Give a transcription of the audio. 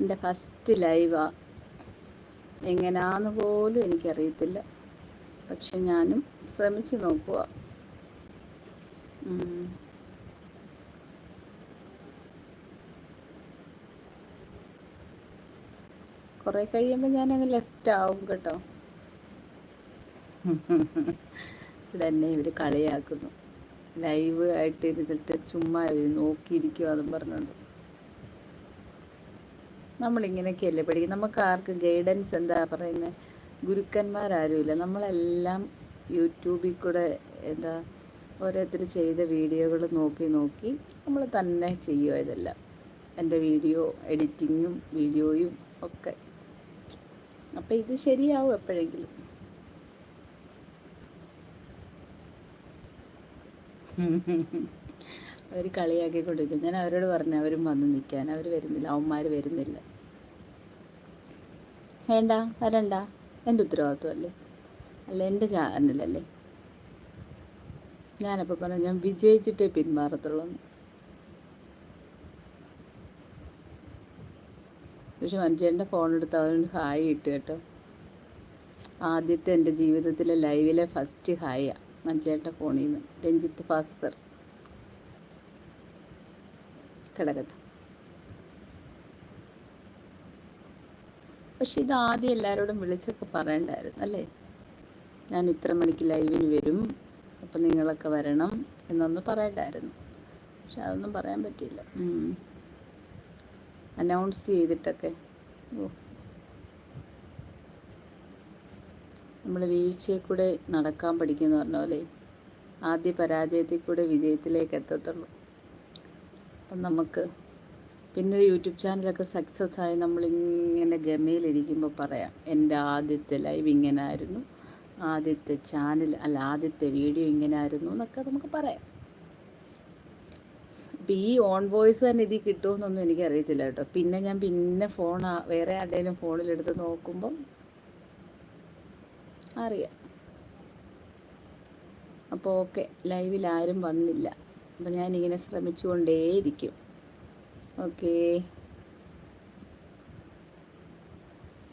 എന്റെ ഫസ്റ്റ് ലൈവാണ് എങ്ങനെയാന്ന് പോലും എനിക്കറിയത്തില്ല. പക്ഷെ ഞാനും ശ്രമിച്ചു നോക്കുക കുറേ കഴിയുമ്പോൾ ഞാനങ്ങ് ലെഫ്റ്റ് ആവും കേട്ടോ. ഇവിടെ എന്നെ ഇവർ കളിയാക്കുന്നു. ലൈവ് ആയിട്ട് ഇരുന്നിട്ട് ചുമ്മാ ഇവർ നോക്കിയിരിക്കുവാന്നും പറഞ്ഞുകൊണ്ട്. നമ്മളിങ്ങനെയൊക്കെയല്ലേ പഠിക്കും നമുക്ക് ആർക്ക് ഗൈഡൻസ് എന്താ പറയുന്നത് ഗുരുക്കന്മാരാരുമില്ല. നമ്മളെല്ലാം യൂട്യൂബിൽ കൂടെ എന്താ ഓരോരുത്തർ ചെയ്ത വീഡിയോകൾ നോക്കി നോക്കി നമ്മൾ തന്നെ ചെയ്യുക ഇതെല്ലാം. എന്റെ വീഡിയോ എഡിറ്റിങ്ങും വീഡിയോയും ഒക്കെ. അപ്പം ഇത് ശരിയാവും എപ്പോഴെങ്കിലും. അവർ കളിയാക്കി കളിയാക്കിക്കൊണ്ടിരിക്കും. ഞാൻ അവരോട് പറഞ്ഞു അവരും വന്ന് നിൽക്കാൻ. അവർ വരുന്നില്ല. അവന്മാർ വരുന്നില്ല. വേണ്ട വരണ്ട. എന്റെ ഉത്തരവാദിത്വമല്ലേ? അല്ല എന്റെ ചാനലല്ലേ? ഞാനപ്പോൾ പറഞ്ഞു ഞാൻ വിജയിച്ചിട്ടേ പിന്മാറത്തുള്ളൂ. പക്ഷെ മനുഷ്യന്റെ ഫോൺ എടുത്ത് അവനോട് ഹായ് ഇട്ട് കേട്ടോ. ആദ്യത്തെ എന്റെ ജീവിതത്തിലെ ലൈവിലെ ഫസ്റ്റ് ഹായ മഞ്ചേട്ട ഫോണിൽ നിന്ന് രഞ്ജിത്ത് ഭാസ്കർ. കിടക്കട്ടെ പക്ഷെ ഇത് ആദ്യം എല്ലാവരോടും വിളിച്ചൊക്കെ പറയണ്ടായിരുന്നു അല്ലേ? ഞാൻ ഇത്ര മണിക്ക് ലൈവിന് വരും അപ്പം നിങ്ങളൊക്കെ വരണം എന്നൊന്ന് പറയണ്ടായിരുന്നു. പക്ഷെ അതൊന്നും പറയാൻ പറ്റിയില്ല. അനൗൺസ് ചെയ്തിട്ടൊക്കെ. ഓ. നമ്മൾ വീഴ്ചയിൽ കൂടെ നടക്കാൻ പഠിക്കുന്ന പറഞ്ഞ പോലെ ആദ്യ പരാജയത്തിൽ കൂടെ വിജയത്തിലേക്ക് എത്തത്തുള്ളൂ. അപ്പം നമുക്ക് പിന്നെ യൂട്യൂബ് ചാനലൊക്കെ സക്സസ് ആയി നമ്മളിങ്ങനെ ഗമയിലിരിക്കുമ്പോൾ പറയാം എന്റെ ആദ്യത്തെ ലൈവ് ഇങ്ങനെ ആയിരുന്നു ആദ്യത്തെ ചാനൽ അല്ല ആദ്യത്തെ വീഡിയോ ഇങ്ങനെ ആയിരുന്നു എന്നൊക്കെ നമുക്ക് പറയാം. അപ്പം ഈ ഓൺ വോയിസ് തന്നെ ഇതിൽ കിട്ടുമെന്നൊന്നും എനിക്കറിയത്തില്ല കേട്ടോ. പിന്നെ ഞാൻ പിന്നെ ഫോൺ വേറെ ആരുടെയും ഫോണിലെടുത്ത് നോക്കുമ്പം അറിയാം. അപ്പോൾ ഓക്കെ ലൈവിൽ ആരും വന്നില്ല. അപ്പം ഞാനിങ്ങനെ ശ്രമിച്ചുകൊണ്ടേയിരിക്കും. ഓക്കേ